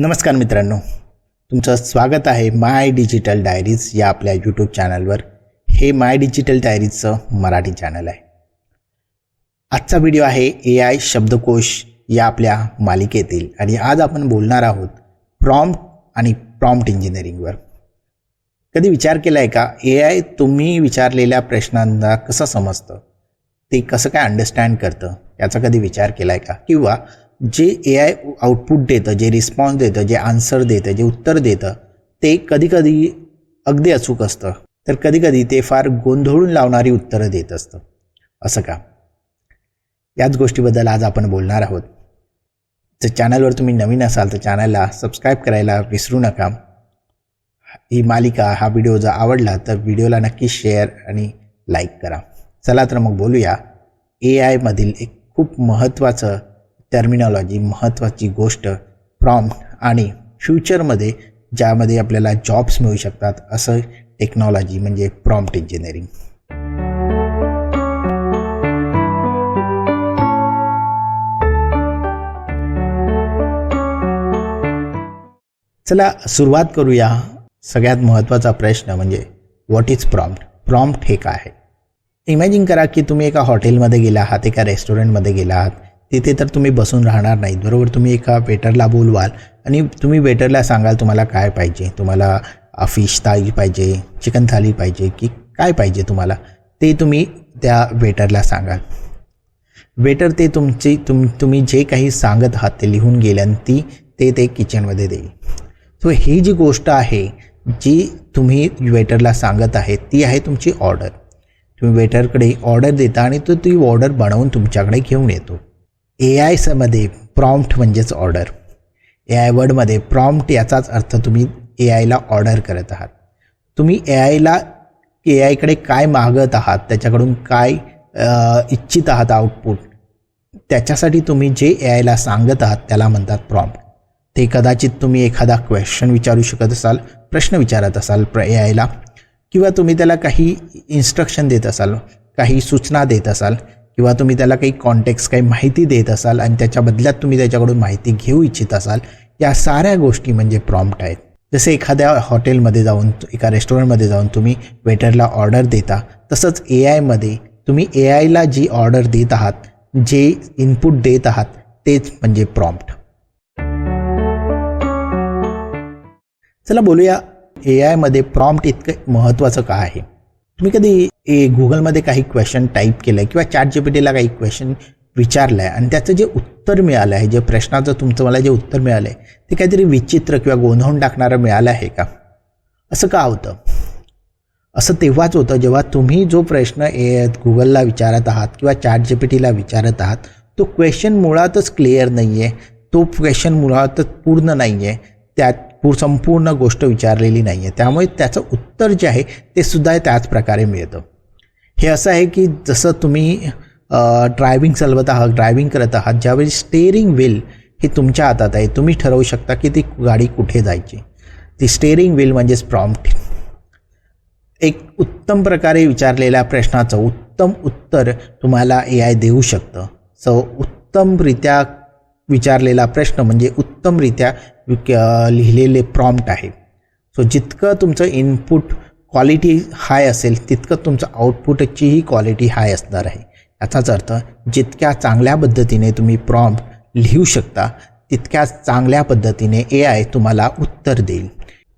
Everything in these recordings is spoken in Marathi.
नमस्कार मित्रांनो तुमचं स्वागत आहे माय डिजिटल डायरीज या आपल्या यूट्यूब चॅनलवर. हे माय डिजिटल डायरीजचं मराठी चॅनल आहे. आजचा व्हिडिओ आहे ए आय शब्दकोश या आपल्या मालिकेतील आणि आज आपण बोलणार आहोत प्रॉम्प्ट आणि प्रॉम्प्ट इंजिनिअरिंगवर कधी विचार केला आहे का? ए आय तुम्ही विचारलेल्या प्रश्नांना कसं समजतं? ते कसं काय अंडरस्टँड करतं? याचा कधी विचार केला आहे का? किंवा जे ए आय आउटपुट देतं जे रिस्पॉन्स देतं जे आन्सर देतं जे उत्तर देतं ते कधीकधी अगदी अचूक असतं. तर कधीकधी ते फार गोंधळून लावणारी उत्तरं देत असतं. असं का? याच गोष्टीबद्दल आज आपण बोलणार आहोत. जर चॅनलवर तुम्ही नवीन असाल तर चॅनलला सबस्क्राईब करायला विसरू नका. ही मालिका हा व्हिडिओ जर आवडला तर व्हिडिओला नक्की शेअर आणि लाईक करा. चला तर मग बोलूया. ए आयमधील एक खूप महत्त्वाचं टर्मिनॉलॉजी महत्त्वाची गोष्ट प्रॉम्प्ट आणि फ्युचरमध्ये ज्यामध्ये आपल्याला जॉब्स मिळू शकतात असं टेक्नॉलॉजी म्हणजे प्रॉम्प्ट इंजिनिअरिंग चला सुरुवात करूया. सगळ्यात महत्त्वाचा प्रश्न म्हणजे व्हॉट इज प्रॉम्प्ट प्रॉम्प्ट हे काय आहे? इमॅजिन करा की तुम्ही एका हॉटेलमध्ये गेला आहात एका रेस्टॉरंटमध्ये गेला आहात तिथे तर तुम्ही बसून राहणार नाहीत बरोबर? तुम्ही एका वेटरला बोलवाल आणि तुम्ही वेटरला सांगाल तुम्हाला काय पाहिजे तुम्हाला फिश थाळी पाहिजे चिकन थाळी पाहिजे की काय पाहिजे तुम्हाला ते तुम्ही त्या वेटरला सांगाल. वेटर ते तुमची तुम तुम्ही जे काही सांगत आहात ते लिहून गेल्यान ती ते ते किचनमध्ये देईल. सो ही जी गोष्ट आहे जी तुम्ही वेटरला सांगत आहे ती आहे तुमची ऑर्डर तुम्ही वेटरकडे ऑर्डर देता आणि तो ती ऑर्डर बनवून तुमच्याकडे घेऊन येतो. ए आयमध्ये प्रॉम्प्ट म्हणजेच ऑर्डर ए आय वर्डमध्ये प्रॉम्प्ट याचाच अर्थ तुम्ही ए आयला ऑर्डर करत आहात. तुम्ही ए आयला ए आयकडे काय मागत आहात त्याच्याकडून काय इच्छित आहात आउटपुट त्याच्यासाठी तुम्ही जे ए आयला सांगत आहात त्याला म्हणतात प्रॉम्प्ट ते कदाचित तुम्ही एखादा क्वेश्चन विचारू शकत असाल प्रश्न विचारत असाल प्र ए आयला किंवा तुम्ही त्याला काही इन्स्ट्रक्शन देत असाल काही सूचना देत असाल किंवा तुम्ही त्याला काही कॉन्टेक्स काही माहिती देत असाल आणि त्याच्या बदल्यात तुम्ही त्याच्याकडून माहिती घेऊ इच्छित असाल या साऱ्या गोष्टी म्हणजे प्रॉम्प्ट आहेत. जसे एखाद्या हॉटेलमध्ये जाऊन एका रेस्टॉरंटमध्ये जाऊन तुम्ही वेटरला ऑर्डर देता तसंच ए आयमध्ये तुम्ही ए आयला जी ऑर्डर देत आहात जे इनपुट देत आहात तेच म्हणजे प्रॉम्प्ट चला बोलूया ए आयमध्ये प्रॉम्प्ट इतकं महत्त्वाचं का आहे? तुम्ही कधी ए गुगलमध्ये काही क्वेश्चन टाईप केलं आहे किंवा चॅट जी पी टीला काही क्वेश्चन विचारलं आहे आणि त्याचं जे उत्तर मिळालं आहे जे प्रश्नाचं तुमचं मला जे उत्तर मिळालं आहे ते काहीतरी विचित्र किंवा गोंधळून टाकणारं मिळालं आहे का? असं का होतं? असं तेव्हाच होतं जेव्हा तुम्ही जो प्रश्न ए गुगलला विचारत आहात किंवा चॅट जी पी टीला विचारत आहात तो क्वेश्चन मुळातच क्लिअर नाही आहे तो क्वेश्चन मुळातच पूर्ण नाही आहे त्यात पू संपूर्ण गोष्ट विचारलेली नाही आहे त्यामुळे त्याचं उत्तर जे आहे ते सुद्धा त्याच प्रकारे मिळतं. हे असं आहे की जसं तुम्ही ड्रायव्हिंग चालवत आहात ड्रायव्हिंग करत आहात ज्यावेळी स्टेअरिंग व्हील हे तुमच्या हातात आहे तुम्ही ठरवू शकता की ती गाडी कुठे जायची. ती स्टेअरिंग व्हील म्हणजेच प्रॉम्प्ट एक उत्तम प्रकारे विचारलेल्या प्रश्नाचं उत्तम उत्तर तुम्हाला ए आय देऊ शकतं. सो उत्तमरित्या विचारलेला प्रश्न म्हणजे उत्तमरित्या लिहिलेले प्रॉम्प्ट आहे. सो जितकं तुमचं इनपुट क्वालिटी हाय असेल तितकं तुमचं आउटपुटचीही क्वालिटी हाय असणार आहे. याचाच अर्थ जितक्या चांगल्या पद्धतीने तुम्ही प्रॉम्प्ट लिहू शकता तितक्याच चांगल्या पद्धतीने ए आय तुम्हाला उत्तर देईल.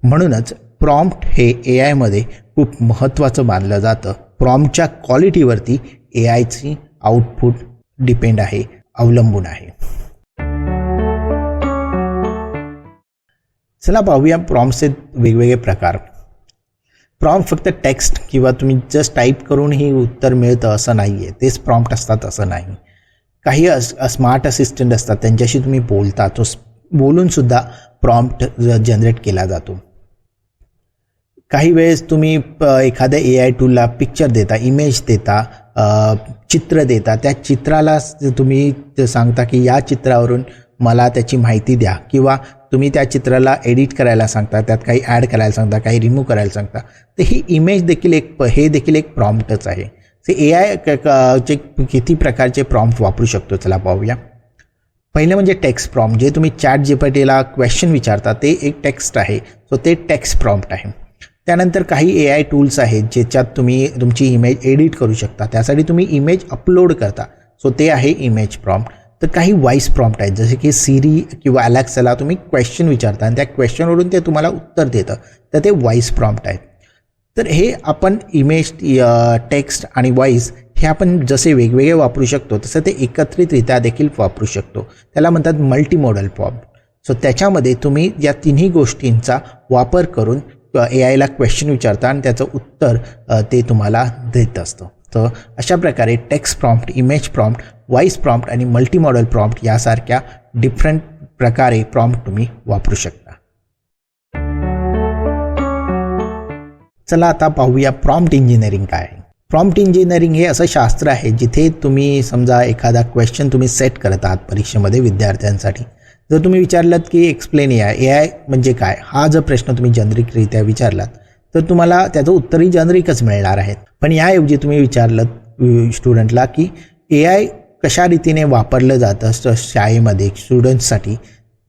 म्हणूनच प्रॉम्प्ट हे ए आयमध्ये खूप महत्त्वाचं मानलं जातं. प्रॉम्प्टच्या क्वालिटीवरती ए आयची आउटपुट डिपेंड आहे अवलंबून आहे. चला पाहूया प्रॉम्प्टचे वेगवेगळे प्रकार. प्रॉम्प्ट फक्त टेक्स्ट किंवा तुम्ही जस्ट टाईप करूनही उत्तर मिळतं असं नाही आहे तेच प्रॉम्प्ट असतात असं नाही. काही अस स्मार्ट असिस्टंट असतात त्यांच्याशी तुम्ही बोलता तो बोलूनसुद्धा प्रॉम्प्ट जनरेट केला जातो. काही वेळेस तुम्ही एखाद्या ए आय टूलला पिक्चर देता इमेज देता चित्र देता त्या चित्राला तुम्ही सांगता की या चित्रावरून मला त्याची माहिती द्या. किंवा तुम्ही त्या चित्राला एडिट करायला सांगता त्यात काही ॲड करायला सांगता काही रिमूव्ह करायला सांगता. तर ही इमेज देखील एक हे देखील एक प्रॉम्प्टच आहे. ते ए आय चे किती प्रकारचे प्रॉम्प्ट वापरू शकतो? चला पाहूया. पहिलं म्हणजे टेक्स्ट प्रॉम्प्ट जे तुम्ही चॅट जीपीटीला क्वेश्चन विचारता ते एक टेक्स्ट आहे. सो ते टेक्स्ट प्रॉम्प्ट आहे. त्यानंतर काही ए आय टूल्स आहेत ज्याच्यात तुम्ही तुमची इमेज एडिट करू शकता. त्यासाठी तुम्ही इमेज अपलोड करता. सो ते आहे इमेज प्रॉम्प्ट तर काही व्हॉईस प्रॉम्प्ट आहेत. जसे की सिरी किंवा अलेक्साला तुम्ही क्वेश्चन विचारता आणि त्या क्वेश्चनवरून ते तुम्हाला उत्तर देतं. तर ते वॉईस प्रॉम्प्ट आहेत. तर हे आपण इमेज टेक्स्ट आणि व्हॉईस हे आपण जसे वेगवेगळे वापरू शकतो तसं ते एकत्रितरित्या देखील वापरू शकतो. त्याला म्हणतात मल्टी मॉडल सो त्याच्यामध्ये तुम्ही या तिन्ही गोष्टींचा वापर करून ए आयला क्वेश्चन विचारता आणि त्याचं उत्तर ते तुम्हाला देत असतं. तर अशा प्रकारे text prompt image prompt voice prompt आणि मल्टी मॉडल प्रॉम्प्ट यासारख्या डिफरंट प्रकारे प्रॉम्प्ट तुम्ही वापरू शकता. चला आता पाहूया प्रॉम्प्ट इंजिनिअरिंग काय आहे. प्रॉम्प्ट इंजिनिअरिंग हे असं शास्त्र आहे जिथे तुम्ही समजा एखादा क्वेश्चन तुम्ही सेट करत आहात परीक्षेमध्ये विद्यार्थ्यांसाठी. जर तुम्ही विचारलात की explain A I A I म्हणजे काय? हा जर प्रश्न तुम्ही जनरिकरित्या विचारलात तर तुम्हाला त्याचं उत्तरही जनरिकच मिळणार आहेत. पण याऐवजी तुम्ही विचारलं स्टुडंटला की ए आय कशा रीतीने वापरलं जातं शाळेमध्ये स्टुडंट्ससाठी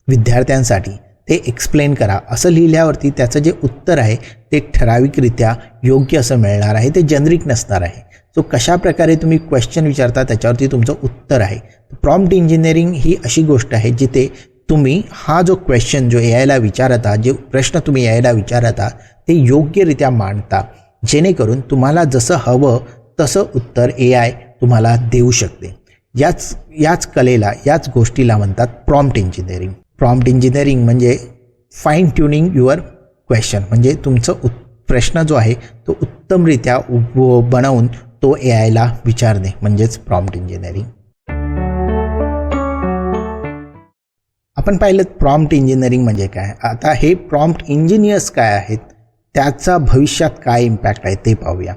विद्यार्थ्यांसाठी ते एक्सप्लेन करा. असं लिहिल्यावरती त्याचं जे उत्तर आहे ते ठराविकरित्या योग्य असं मिळणार आहे ते जनरिक नसणार आहे. सो कशा प्रकारे तुम्ही क्वेश्चन विचारता त्याच्यावरती तुमचं उत्तर आहे. प्रॉम्प्ट इंजिनिअरिंग ही अशी गोष्ट आहे जिथे तुम्ही हा जो क्वेश्चन जो ए आयला विचारता जे प्रश्न तुम्ही ए आयला विचारत ते योग्यरित्या मांडता. जेणेकरून तुम्हाला जसं हवं तसं उत्तर ए आय तुम्हाला देऊ शकते. याच याच कलेला याच गोष्टीला म्हणतात प्रॉम्प्ट इंजिनिअरिंग प्रॉम्प्ट इंजिनिअरिंग म्हणजे फाईन ट्युनिंग युअर क्वेश्चन म्हणजे तुमचं उत् प्रश्न जो आहे तो उत्तमरित्या उ- बनवून तो ए आयला विचारणे. म्हणजेच प्रॉम्प्ट इंजिनिअरिंग आपण पाहिलं प्रॉम्प्ट इंजिनिअरिंग म्हणजे काय? आता हे प्रॉम्प्ट इंजिनियर्स काय आहेत? त्याचा भविष्यात काय इम्पॅक्ट आहे ते पाहूया.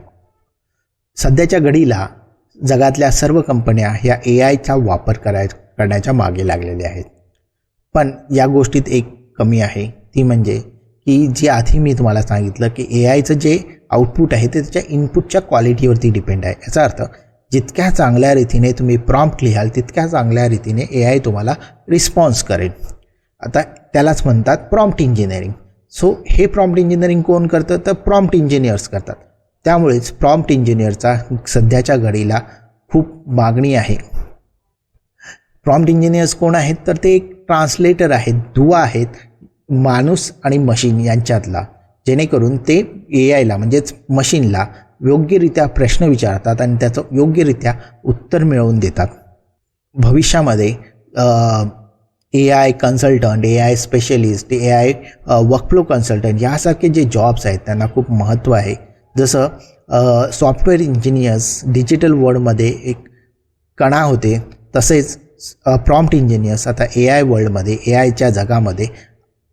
सध्याच्या घडीला जगातल्या सर्व कंपन्या ह्या ए आयचा वापर कराय करण्याच्या मागे लागलेल्या आहेत. पण या गोष्टीत एक कमी आहे. ती म्हणजे की जी आधी मी तुम्हाला सांगितलं की ए आयचं जे आउटपुट आहे ते त्याच्या इनपुटच्या क्वालिटीवरती डिपेंड आहे. याचा अर्थ जितक्या चांगल्या रीतीने तुम्ही प्रॉम्प्ट लिहाल तितक्या चांगल्या रीतीने ए आय तुम्हाला रिस्पॉन्स करेल. आता त्यालाच म्हणतात प्रॉम्प्ट इंजिनिअरिंग सो हे प्रॉम्प्ट इंजिनिअरिंग कोण करतं? तर प्रॉम्प्ट इंजिनियर्स करतात. त्यामुळेच प्रॉम्प्ट इंजिनियरचा सध्याच्या घडीला खूप मागणी आहे. प्रॉम्प्ट इंजिनियर्स कोण आहेत? तर ते एक ट्रान्सलेटर आहेत दुवा आहेत माणूस आणि मशीन यांच्यातला. जेणेकरून ते ए आयला म्हणजेच मशीनला योग्यरित्या प्रश्न विचारतात आणि त्याचं योग्यरित्या उत्तर मिळवून देतात. भविष्यामध्ये A I consultant A I specialist A I workflow consultant यासारखे जे जॉब्स आहेत त्यांना खूप महत्त्व आहे. जसं सॉफ्टवेअर इंजिनियर्स डिजिटल वर्ल्डमध्ये एक कणा होते तसेच प्रॉम्प्ट इंजिनियर्स आता ए आय वर्ल्डमध्ये ए आयच्या जगामध्ये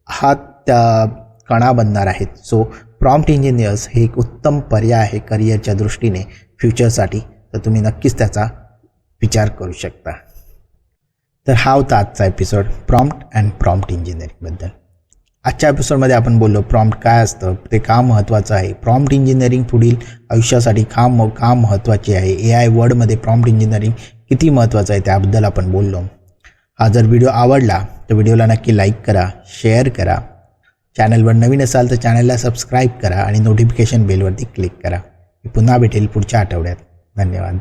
हा त्या कणा बनणार आहेत. सो प्रॉम्प्ट इंजिनियर्स हे एक उत्तम पर्याय आहे करिअरच्या दृष्टीने फ्युचरसाठी तर तुम्ही नक्कीच त्याचा विचार करू शकता. तर हा होता आजचा एपिसोड प्रॉम्प्ट अँड प्रॉम्प्ट इंजिनिअरिंगबद्दल आजच्या एपिसोडमध्ये आपण बोललो प्रॉम्प्ट काय असतं ते का महत्त्वाचं आहे? प्रॉम्प्ट इंजिनिअरिंग पुढील आयुष्यासाठी का म का महत्त्वाचे आहे? ए आय वर्डमध्ये प्रॉम्प्ट इंजिनिअरिंग किती महत्त्वाचं आहे त्याबद्दल आपण बोललो. हा जर व्हिडिओ आवडला तर व्हिडिओला नक्की लाईक करा शेअर करा. चॅनलवर नवीन असाल तर चॅनलला सबस्क्राईब करा आणि नोटिफिकेशन बेलवरती क्लिक करा. मी पुन्हा भेटेल पुढच्या आठवड्यात. धन्यवाद.